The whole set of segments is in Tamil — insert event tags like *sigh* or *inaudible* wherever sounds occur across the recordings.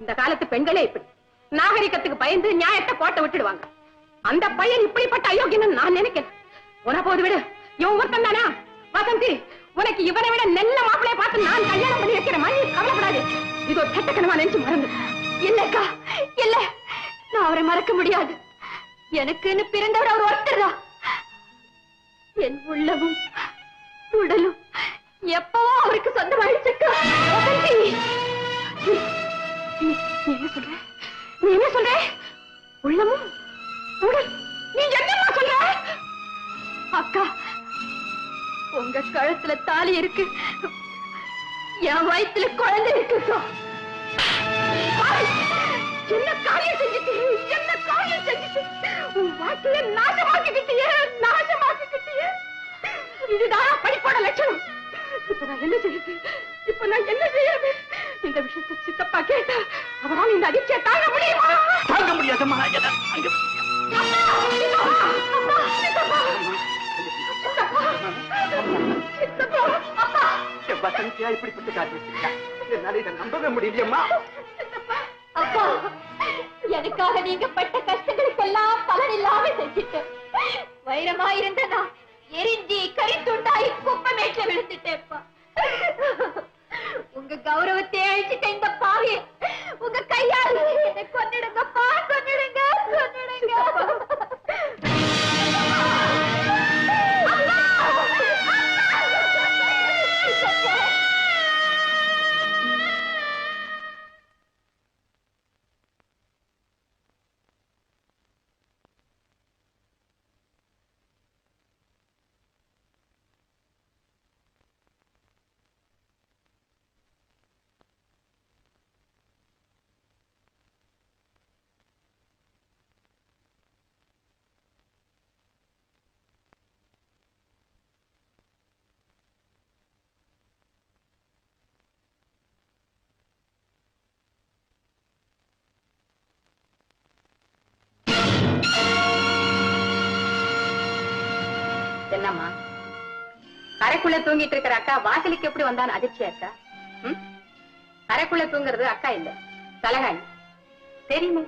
இந்த காலத்து பெண்களே இப்படி. நாகரிகத்துக்கு பயந்து நியாயத்தை கோட்டை விட்டுடுவாங்க. அந்த பையன் இப்படிப்பட்ட அயோக்கியன்னு நான் நினைக்கிறேன் உன போது விடு. இவன் ஒருத்தன் தானா? வசந்தி உனக்கு இவனை விட நல்ல மாப்பிளைய பார்த்து நான் கல்யாணம் பண்ணி வைக்கிற மாதிரி கவலைப்படாது. இது ஒரு கெட்டக்கனமா நினைச்சு மறந்து. இல்லக்கா இல்ல. நான் அவரை மறக்க முடியாது. எனக்குன்னு பிறந்தவர் அவர் ஒருத்தர் தான். என் உள்ளமும் உடலும் எப்பவும் அவருக்கு சொந்தமாயிடுச்சுக்கா வசந்தி! என்ன சொல்ற? நீ என்ன சொல்ற? உள்ளமும் உடல். நீ என்னம்மா சொல்ற? அக்கா உங்க கழுத்துல தாலி இருக்கு. என் வயித்துல குழந்தை இருக்குக்கா ஆய்! என்ன காரியம் செஞ்சுட்டு என்ன காரியம் செஞ்சுட்டு உன் வாழ்க்கைய நாசமாக்கிக்கிட்டியே நாசமாக்கிக்கிட்டியே. இதுதான் படிப்போட லட்சணம். இப்ப நான் என்ன செய்யுது இப்ப நான் என்ன செய்யறது? இந்த விஷயத்தை சித்தப்பா கேட்டா அவரால் இந்த அதிர்ச்சியை தாங்க முடியுமா? தாங்க அங்க என் வசந்தியா இப்படிப்பட்ட காட்டிட்டு என்னால இதை நம்பவே முடியலையம்மா. அப்பா எனக்காக நீங்க பட்ட கஷ்டங்களுக்கெல்லாம் பலன் இல்லாம செஞ்சுட்டு வைரமா இருந்த நான் எரிஞ்சி கரித்துண்டாய் குப்பமேட்ல விழுந்துட்டேப்பா உங்க கௌரவத்தை அழிச்சிட்ட இந்த பாவி உங்க கையால் என்னை கொன்னிடுங்கப்பா கொன்னிடுங்க கொன்னிடுங்க. என்னம்மா கரைக்குள்ள தூங்கிட்டு இருக்கிற அக்கா வாசலுக்கு எப்படி வந்தான்னு அதிர்ச்சியாச்சா ம்? கரைக்குள்ள தூங்குறது அக்கா இல்ல. தலகாணி. தெரியுமா.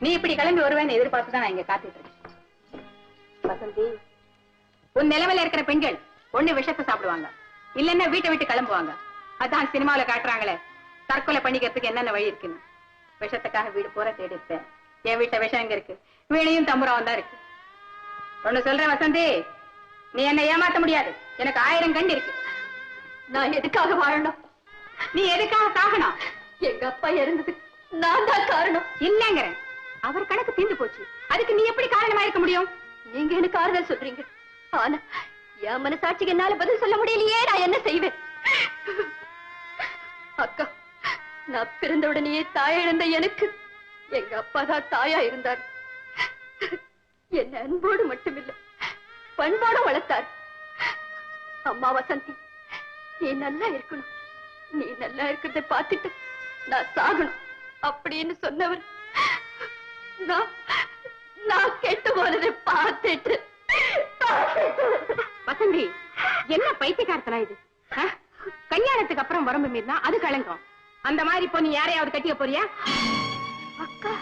நீ இப்படி கிளம்பி வருவேன்னு எதிர்பார்த்து தான் நான் இங்க காத்துட்டு இருக்கேன். வசந்தி உன் நிலைமையில இருக்கிற பெண்கள் ஒண்ணு விஷத்தை சாப்பிடுவாங்க. இல்லன்னா வீட்டை விட்டு கிளம்புவாங்க. அதான் சினிமாவில காட்டுறாங்களே தற்கொலை பண்ணிக்கிறதுக்கு என்னென்ன வழி இருக்குன்னு. விஷத்துக்காக வீடு பூரா தேடி இருப்பேன் என் வீட்டை விஷம் எங்க இருக்கு? வீணையும் தம்புராவும் தான் இருக்கு. ஒண்ணு சொல்றேன் வசந்தி. நீ என்ன ஏமாத்த முடியாது. எனக்கு ஆயிரம் கண்டு இருக்கு. நான் எதுக்காக வாழணும்? நீ எதுக்காக சாகணும்? எங்க அப்பா இறந்தது நான் தான் காரணம். இல்லங்கிறேன். அவர் கணக்கு தீர்ந்து போச்சு. அதுக்கு நீ எப்படி காரணமா இருக்க முடியும்? நீங்க எனக்கு ஆறுதல் சொல்றீங்க. ஆனா என் மனசாட்சிக்கு என்னால பதில் சொல்ல முடியலையே நான் என்ன செய்வேன்? அக்கா நான் பிறந்த உடனேயே தாயா இருந்த எனக்கு எங்க அப்பா தான் தாயா இருந்தார். என்ன அன்போடு மட்டுமில்லை. பண்போடு வளர்த்தார். அம்மா வசந்தி நீ நல்லா இருக்கணும். நீ நல்லா இருக்கிறத பார்த்துட்டு நான் சாகணும். அப்படின்னு சொன்னவர் நான் நான் கெட்டு போனதை பார்த்துட்டு. வசந்தி என்ன பைத்தியக்காரத்தனா இது? கல்யாணத்துக்கு அப்புறம் வரம்பு மீறினா அது கலங்கம். அந்த மாதிரி நீ யாரையாவது கட்டிக்க போறியா? அக்கா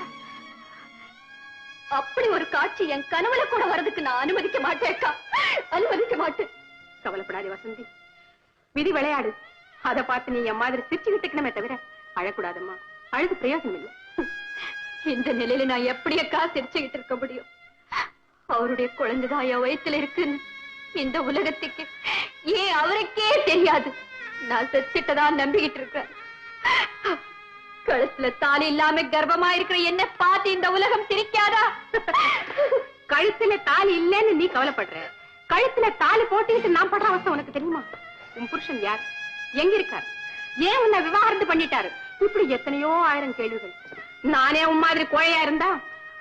அப்படி ஒரு காட்சி என் கனவுல கூட வரதுக்கு நான் அனுமதிக்க மாட்டேன் அனுமதிக்க மாட்டேன். கவலைப்படாதே வசந்தி. விதி விளையாடு. அத பார்த்து நீ என் மாதிரி சிரிச்சுக்கிட்டுக்கணுமே தவிர அழக்கூடாதம்மா. அழுது பிரயோஜனம் இல்லை இந்த நிலையில நான் எப்படி அக்கா சிரிச்சுக்கிட்டு இருக்க முடியும்? அவருடைய குழந்தைதான் என் வயித்துல இருக்குன்னு இந்த உலகத்துக்கு ஏன் அவருக்கே தெரியாது. நான் செத்துட்டதான் நம்பிக்கிட்டு இருக்கேன் கழுத்துல தாலி இல்லாம கர்ப்பமா இருக்கிற என்ன பார்த்து இந்த உலகம் சிரிக்காதா? கழுத்துல தாலி இல்லைன்னு நீ கவலைப்படுற. கழுத்துல தாலி போட்டுக்கிட்டு நான் படுற அவஸ்தை உனக்கு தெரியுமா? உன் புருஷன் யார்? எங்க இருக்கார் ஏன் உன்னை விவாகரத்து பண்ணிட்டாரு? இப்படி எத்தனையோ ஆயிரம் கேள்விகள். நானே உன் மாதிரி கோழையா இருந்தா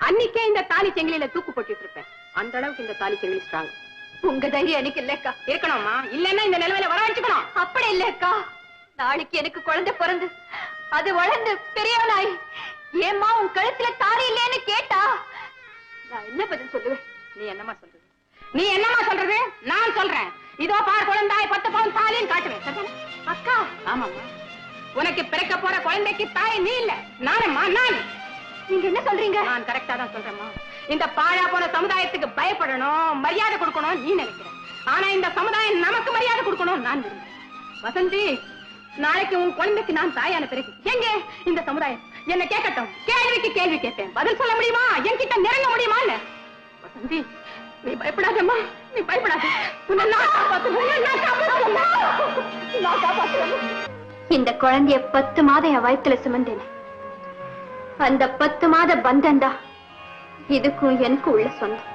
அன்னைக்கே இந்த தாலி செங்கிலியில தூக்கு போட்டுட்டு இருப்பேன் அந்த அளவுக்கு இந்த தாலி செங்கிலி ஸ்ட்ராங் உங்க தைரியம் எனக்கு இல்லக்கா இருக்கணுமா? இல்லன்னா இந்த நிலைமையில வர வச்சுக்கணும் அப்படி இல்லக்கா நாளைக்கு எனக்கு குழந்தை பிறந்து அது வளர்ந்து பெரியவனாய் ஏம்மா உன் கழுத்துல தாலி இல்லைன்னு கேட்டா? நான் என்ன பதில் சொல்லுவேன்? நீ என்னமா சொல்றது? நீ என்னமா சொல்றது? நான் சொல்றேன். இதோ பார் குழந்தாய் பத்து பவுன் தாலின்னு காட்டுவேன்? அக்கா. ஆமாம்மா. உனக்கு பிறக்க போற குழந்தைக்கு தாய் நீ இல்ல. நானம்மா நான். நீங்க என்ன சொல்றீங்க? நான் கரெக்டா தான் சொல்றேம்மா. இந்த பாழா போன சமுதாயத்துக்கு பயப்படணும் மரியாதை கொடுக்கணும் நீ நினைக்கிற. ஆனா இந்த சமுதாயம் நமக்கு மரியாதை கொடுக்கணும் நான் விரும்புறேன். வசந்தி நாளைக்கு உன் குழந்தைக்கு நான் தாயான பிறகு. எங்க? இந்த சமுதாயம். என்ன கேட்கட்டும். கேள்விக்கு கேள்வி கேட்பேன். பதில் சொல்ல முடியுமா? என்கிட்ட நெருங்க முடியுமா வசந்தி நீ பயப்படாதம்மா. நீ பயப்படாத. உன்னை நான் நான் இந்த குழந்தைய பத்து மாதம் என் வயித்துல சுமந்தேன். அந்த பத்து மாத பந்தந்தா இதுக்கும் எனக்கும் உள்ள சொந்தம்.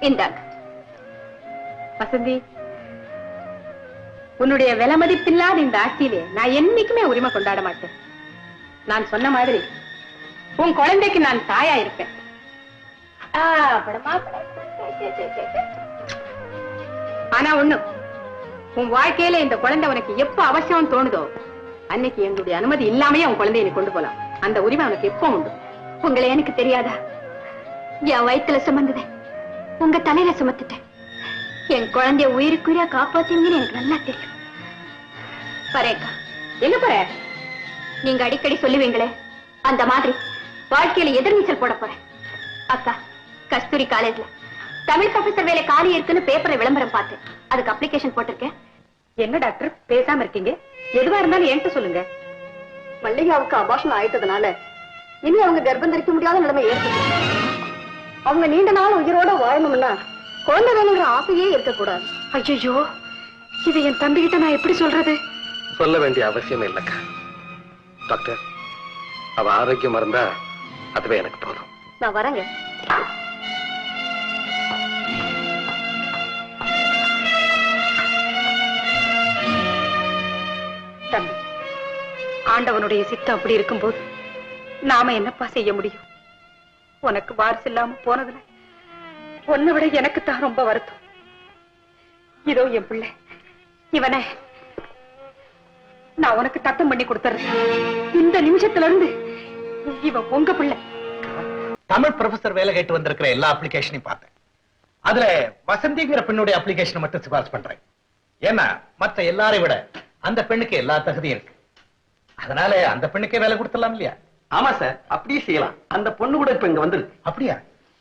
இந்தாங்க. வசந்தி உன்னுடைய விலை மதிப்பில்லாத இந்த ஆட்சியிலே நான் என்னைக்குமே உரிமை கொண்டாட மாட்டேன். நான் சொன்ன மாதிரி உன் குழந்தைக்கு நான் தாயா இருப்பேன். ஆனா ஒண்ணு உன் வாழ்க்கையில இந்த குழந்தை உனக்கு எப்ப அவசியம் தோணுதோ அன்னைக்கு என்னுடைய அனுமதி இல்லாமயே உன் குழந்தையை நீ கொண்டு போலாம். அந்த உரிமை உனக்கு எப்போ உண்டு? உங்களை எனக்கு தெரியாதா? என் வயித்துல சுமந்ததே உங்க தலையில சுமத்துட்டேன். என் குழந்தைய உயிருக்குயிரா காப்பாத்தீங்கன்னு எனக்கு நல்லா தெரியும். பரேக்கா. எங்க போற நீங்க அடிக்கடி சொல்லுவீங்களே அந்த மாதிரி வாழ்க்கையில எதிர்நீச்சல் போட போறேன். அக்கா கஸ்தூரி காலேஜ்ல தமிழ் ப்ரொஃபசர் வேலை காலி இருக்குன்னு பேப்பர்ல விளம்பரம் பார்த்தேன். அதுக்கு அப்ளிகேஷன் போட்டிருக்கேன். என்ன டாக்டர்? பேசாம இருக்கீங்க. எதுவா இருந்தாலும் என்கிட்ட சொல்லுங்க. மல்லிகாவுக்கு அபாஷன் ஆயிட்டதுனால இனி அவங்க கர்ப்பம் தரிக்க முடியாத நிலைமை ஏற்பட்டு அவங்க நீண்ட நாள் உயிரோட வாழணும்னா குழந்தை வேணுங்கிற ஆசையே இருக்கக்கூடாது. ஐயோ இது என் தம்பி கிட்ட நான் எப்படி சொல்றது? சொல்ல வேண்டிய அவசியம் இல்லக்கா. டாக்டர் அவ ஆரோக்கியமா இருந்தா அதுவே எனக்கு போதும். நான் வரேங்க. தம்பி ஆண்டவனுடைய சித்தம் அப்படி இருக்கும்போது நாம என்னப்பா செய்ய முடியும்? உனக்கு வாரிசு இல்லாம போனதுல உன்னை விட எனக்கு தான் ரொம்ப வருத்தம். இதோ என் பிள்ளை. இவனை நான் உனக்கு தத்தம் பண்ணி கொடுத்துறேன். இந்த நிமிஷத்துல இருந்து இவன் உங்க பிள்ளை. தமிழ் ப்ரொஃபசர் வேலை கேட்டு வந்திருக்கிற எல்லா அப்ளிகேஷனையும் பார்த்தேன். அதுல வசந்திங்கிற பெண்ணுடைய அப்ளிகேஷன் மட்டும் சிபாரிசு பண்றேன். ஏன்னா மற்ற எல்லாரை விட அந்த பெண்ணுக்கு எல்லா தகுதியும் இருக்கு. அதனால அந்த பெண்ணுக்கே வேலை கொடுத்துடலாம் இல்லையா? ஆமா சார் அப்படியே செய்யலாம். அந்த பொண்ணு கூட இப்ப இங்க வந்துருக்கு. அப்படியா?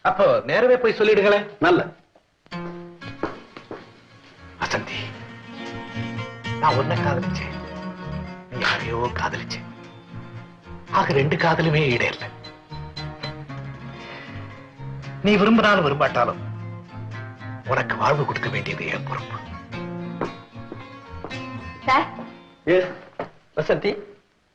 அப்போ நேரவே போய் சொல்லிடுங்களேன். நல்ல. வசந்தி நான் உன்னை காதலிச்சேன். யாரையோ காதலிச்சேன் ஆக ரெண்டு காதலுமே ஈடேறல. நீ விரும்பினாலும் விரும்பாட்டாலும் உனக்கு வாழ்வு கொடுக்க வேண்டியது என் பொறுப்பு. வசந்தி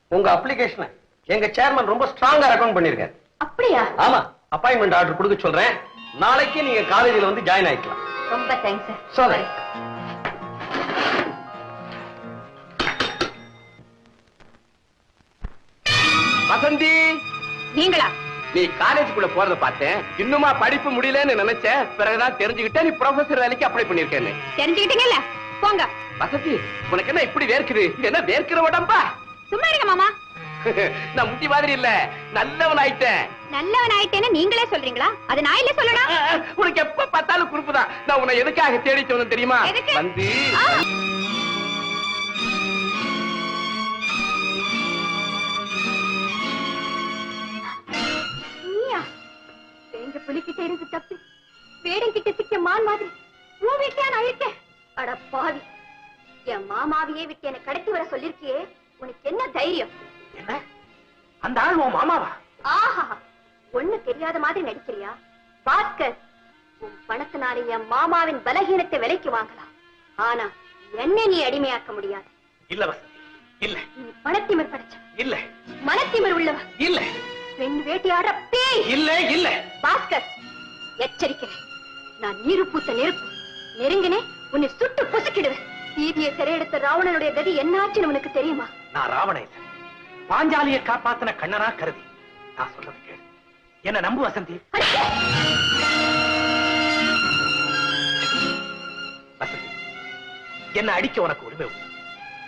உங்க அப்ளிகேஷனை எங்க சேர்மன் ரொம்ப ஸ்ட்ராங்கா ரெக்கமெண்ட் பண்ணிருக்காரு. அப்படியா? ஆமா. அப்பாயின்மெண்ட் ஆர்டர் கொடுக்க சொல்றேன். நாளைக்கு நீங்க காலேஜில் வந்து ஜாயின் ஆயிக்கலாம். ரொம்ப தேங்க்ஸ் சார் சொல்றேன். வசந்தி! நீங்களா? நீ காலேஜுக்குள்ள போறத பார்த்தேன். இன்னுமா படிப்பு முடியலன்னு நினைச்சேன். பிறகுதான் தெரிஞ்சுக்கிட்டேன். நீ ப்ரொஃபசர் வேலைக்கு அப்ளை பண்ணிருக்கேன்னு தெரிஞ்சுக்கிட்டீங்கல்ல? போங்க. வசந்தி உனக்கு என்ன இப்படி வேர்க்குது? என்ன வேர்க்கிற உடம்பா? சும்மா இருங்க மாமா. *laughs* நான் முந்தி மாதிரி இல்ல. நல்லவன் ஆயிட்டேன் நல்லவன் ஆயிட்டேன்னு நீங்களே சொல்றீங்களா? அது நான் இல்ல சொல்லணும் உனக்கு எப்ப பார்த்தாலும் குறிப்புதான். நான் உன்னை எதுக்காக தேடிட்டு வந்தேன் தெரியுமா? வந்து புலிக்கிட்ட இருந்து தப்பி வேடங்கிட்ட சிக்க மான் மாதிரி. உன் வீட்லயா நான் இருக்கேன்? அட பாவி. என் மாமாவையே விட்டு என்னை கடத்தி வர சொல்லிருக்கியே. உனக்கு என்ன தைரியம்? என்ன? அந்த ஆள் உன் மாமாவா? ஆஹா. ஒண்ணு தெரியாத மாதிரி நடிக்கிறியா? பாஸ்கர் உன் பணத்தினால என் மாமாவின் பலகீனத்தை விலைக்கு வாங்கலாம். ஆனா என்னை நீ அடிமையாக்க முடியாது. இல்ல வசந்தி இல்ல. நீ பணத்திமிர் படைச்ச. இல்ல. மனத்திமிர் உள்ளவன் இல்ல. பெண் வேட்டையாடுற பேய். இல்ல இல்ல. பாஸ்கர் எச்சரிக்கிறேன். நான் நீரு பூத்த நெருப்பு. நெருங்கினே உன்னை சுட்டு பொசுக்கிடுவேன். சீதையை சிறையெடுத்த ராவணனுடைய கதி என்னாச்சுன்னு உனக்கு தெரியுமா? நான் ராவணன் இல்ல. பாஞ்சாலியை காப்பாத்தின கண்ணனா கருதி. நான் சொல்றது கேளு. என்ன நம்பு வசந்தி? வசந்தி என்ன அடிக்க உனக்கு உரிமை உண்டு.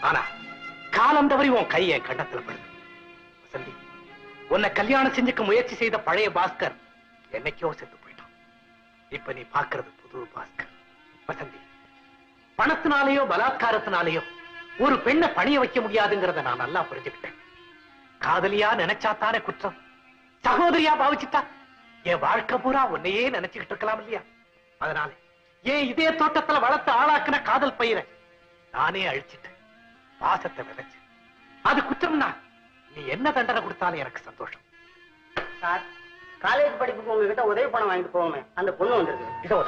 ஆனா காலம் தவறி உன் கை என் கண்டத்துல படுது. வசந்தி உன்னை கல்யாணம் செஞ்சுக்க முயற்சி செய்த பழைய பாஸ்கர் என்னைக்கோ செத்து போயிட்டான். இப்ப நீ பாக்குறது புது பாஸ்கர். வசந்தி பணத்தினாலேயோ பலாத்காரத்தினாலேயோ ஒரு பெண்ணை பணிய வைக்க முடியாதுங்கிறத நான் நல்லா புரிஞ்சுக்கிட்டேன். காதலியா நினைச்சாத்தானே குற்றம். சகோதரியா பாவிச்சுட்டா? என் வாழ்க்கை பூரா உன்னையே நினைச்சுக்கிட்டு இருக்கலாம் இல்லையா? அதனால ஏன் இதே தோட்டத்துல வளர்த்து ஆளாக்குன காதல் பயிரை நானே அழிச்சிட்டேன். பாசத்தை விதைச்சு அது குற்றம்னா நீ என்ன தண்டனை கொடுத்தாலும் எனக்கு சந்தோஷம். சார் காலேஜ் படிப்புக்கு உங்ககிட்ட உதவி பணம் வாங்கிட்டு போவோமே. அந்த பொண்ணு வந்திருக்கு. இதோ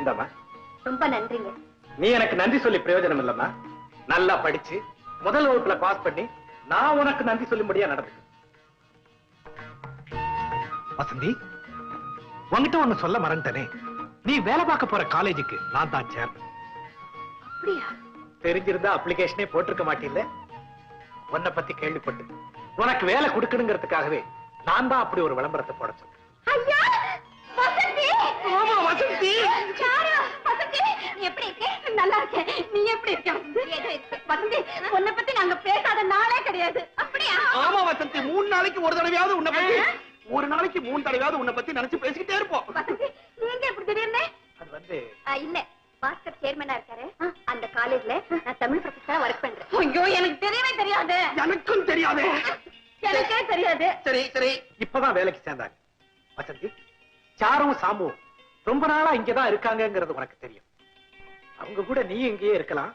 இந்தாம்மா. ரொம்ப நன்றிங்க. நீ எனக்கு நன்றி சொல்லி பிரயோஜனம் இல்லம்மா. நல்லா படிச்சு முதல் வகுப்புல பாஸ் பண்ணி நான் உனக்கு நன்றி சொல்லும்படியா நடந்துக்கு வசந்தி உன்கிட்ட ஒண்ணு சொல்ல மறந்துட்டனே. நீ வேலை பார்க்க போற காலேஜுக்கு நான் தான் சேர்ந்தேன் அப்படியா? தெரிஞ்சிருந்தா அப்ளிகேஷனே போட்டிருக்க மாட்டீல்ல? உன்னை பத்தி கேள்விப்பட்டு உனக்கு வேலை கொடுக்கணுங்கிறதுக்காகவே நான் தான் அப்படி ஒரு விளம்பரத்தை போட சொன்னேன். எப்படி இருக்க? நல்லா இருக்கேன். நீ எப்படி இருக்க? இருக்கு வசந்தி உன்னை பத்தி நாங்க பேசாத நாளே கிடையாது. அப்படியா? ஆமா வசந்தி. மூணு நாளைக்கு ஒரு தடவையாவது உன்னை பத்தி ஒரு நாளைக்கு மூணு தடவையாவது உன்னை பத்தி நினைச்சு பேசிக்கிட்டே இருப்போம். வசந்தி நீங்க எப்படி திடீர்னு? அது வந்து இல்ல. பாஸ்கர் சேர்மனா இருக்காரு. அந்த காலேஜ்ல நான் தமிழ் ப்ரொஃபஸரா ஒர்க் பண்றேன். ஐயோ எனக்கு தெரியவே தெரியாது. எனக்கும் தெரியாதே. எனக்கே தெரியாது. சரி சரி. இப்பதான் வேலைக்கு சேர்ந்தாங்க. வசந்தி சாரும் சாமுவும் ரொம்ப நாளா இங்கதான் இருக்காங்கங்கிறது உனக்கு தெரியும். அவங்க கூட நீ இங்கேயே இருக்கலாம்.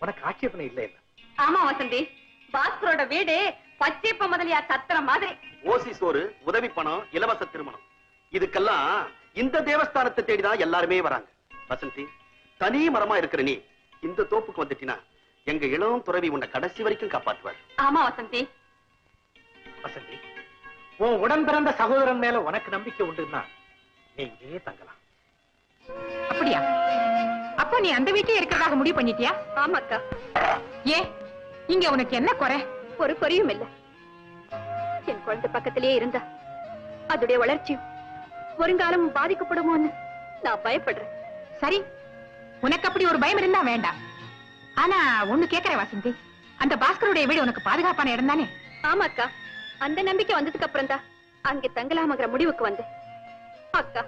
உனக்கு ஆட்சேபனை இல்லை இல்ல ஆமா வசந்தி. பாஸ்கரோட வீடு பச்சைப்ப முதலியா சத்திர மாதிரி. ஓசி சோறு உதவி பணம் இலவச திருமணம். இதுக்கெல்லாம் இந்த தேவஸ்தானத்தை தேடிதான் எல்லாருமே வராங்க. வசந்தி தனி மரமா இருக்கிற நீ இந்த தோப்புக்கு வந்துட்டினா எங்க இளம் துறவி உன்னை கடைசி வரைக்கும் காப்பாத்துவார் ஆமா வசந்தி. வசந்தி உன் உடன் பிறந்த சகோதரன் மேல உனக்கு நம்பிக்கை உண்டுன்னா நீ இங்கேயே தங்கலாம். அப்படியா? அப்போ நீ அந்த வீட்டிலே இருக்கிறதாக முடிவு பண்ணிட்டியா? ஆமாக்கா. ஏ இங்க உனக்கு என்ன குறை? ஒரு குறையும் இல்ல. என் குழந்தை பக்கத்திலேயே இருந்தா அதோடைய வளர்ச்சியும் வருங்காலம் பாதிக்கப்படுமோன்னு நான் பயப்படுறேன். சரி உனக்கு அப்படி ஒரு பயம் இருந்தா வேண்டாம். ஆனா ஒண்ணு கேக்குறேன் வசந்தி. அந்த பாஸ்கருடைய வீடு உனக்கு பாதுகாப்பான இடம் தானே ஆமாக்கா. அந்த நம்பிக்கை வந்ததுக்கு அப்புறம் தான் அங்கே தங்கலாமங்கிற முடிவுக்கு வந்தேன். அக்கா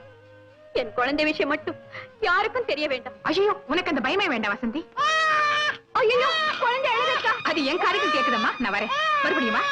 என் குழந்தை விஷயம் மட்டும் யாருக்கும் தெரிய வேண்டாம். ஐயோ உனக்கு அந்த பயமே வேண்டாம் வசந்தி. ஐயோ குழந்தை அது என் காதுக்கு கேக்குதம்மா. நான் வரேன். மறுபடியும்?